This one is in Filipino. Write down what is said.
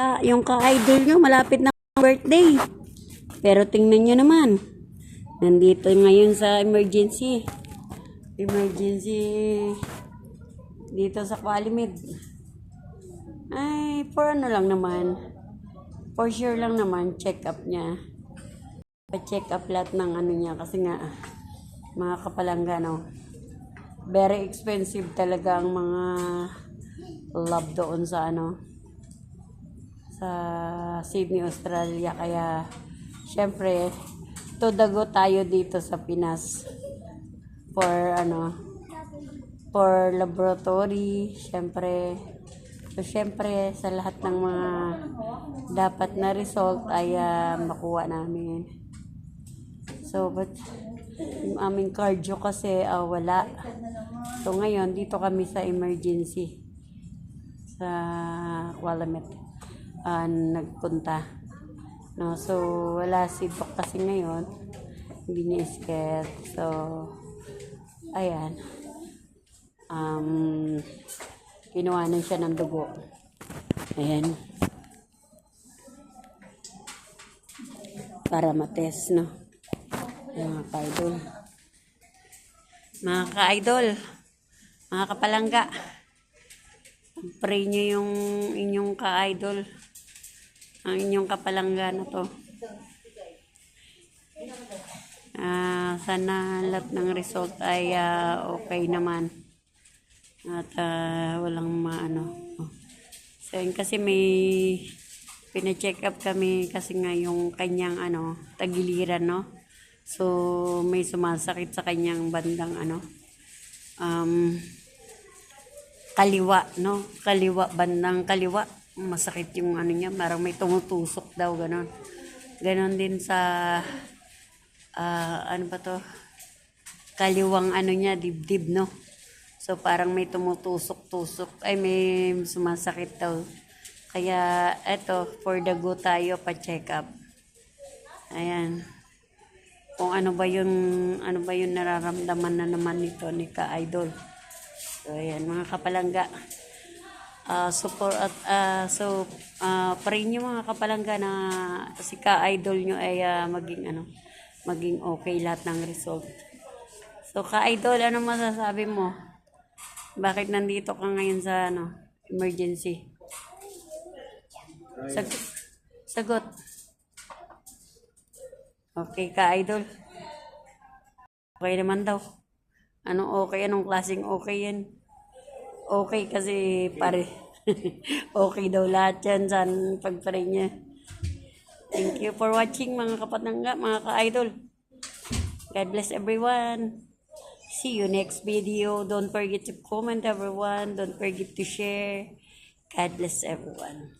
Yung ka-idol nyo, malapit na birthday. Pero tingnan nyo naman. Nandito ngayon sa emergency. Emergency dito sa Qualimid. Ay, for ano lang naman. For sure lang naman, check up niya. Pa-check up lahat ng ano niya kasi nga mga kapalanggano. Very expensive talaga ang mga lab doon sa ano sa Sydney, Australia. Kaya, syempre, to the tayo dito sa Pinas for ano for laboratory, syempre. So, syempre, sa lahat ng mga dapat na result ay ah, makuha namin. So, but yung aming cardio kasi ah, wala. So, ngayon, dito kami sa emergency sa Kuala Met ah, nagpunta. No, so wala si Doc kasi ngayon. Scared. So ayan. Um kinuhanan siya ng dugo. Ayan. Para matest, no? Ayan, mga ka-idol. Mga ka-idol. Mga kapalangga. Pray nyo yung inyong ka-idol. Ang inyong kapalangga na to. Ah, sana lahat ng result ay ah, okay naman. At ah, walang maano. So, kasi may pina-check up kami kasi nga yung kanyang ano, tagiliran, no? So, may sumasakit sa kanyang bandang ano, um, kaliwa, no? Kaliwa, bandang kaliwa. Masakit yung ano niya, parang may tumutusok daw, ganon. Ganon din sa, ah, ano ba to? Kaliwang ano niya, dibdib, no? So, parang may tumutusok-tusok. Ay, may sumasakit daw. Kaya, eto, for the go tayo, pa-check up. Ayan. Kung ano ba yung, ano ba yung nararamdaman na naman nito ni Ka-Idol. So, ayan, mga kapalangga. Ah, support at ah, so uh, pray nyo mga kapalangga na si ka-idol nyo ay ah, maging ano maging okay lahat ng result. So ka-idol, ano masasabi mo? Bakit nandito ka ngayon sa ano emergency? Sag sagot. Okay ka-idol. Okay naman daw. Anong okay? Anong klaseng okay yan? Okay kasi pare. okay daw lahat yan sa pagpare niya. Thank you for watching mga kapatangga, mga ka-idol. God bless everyone. See you next video. Don't forget to comment everyone. Don't forget to share. God bless everyone.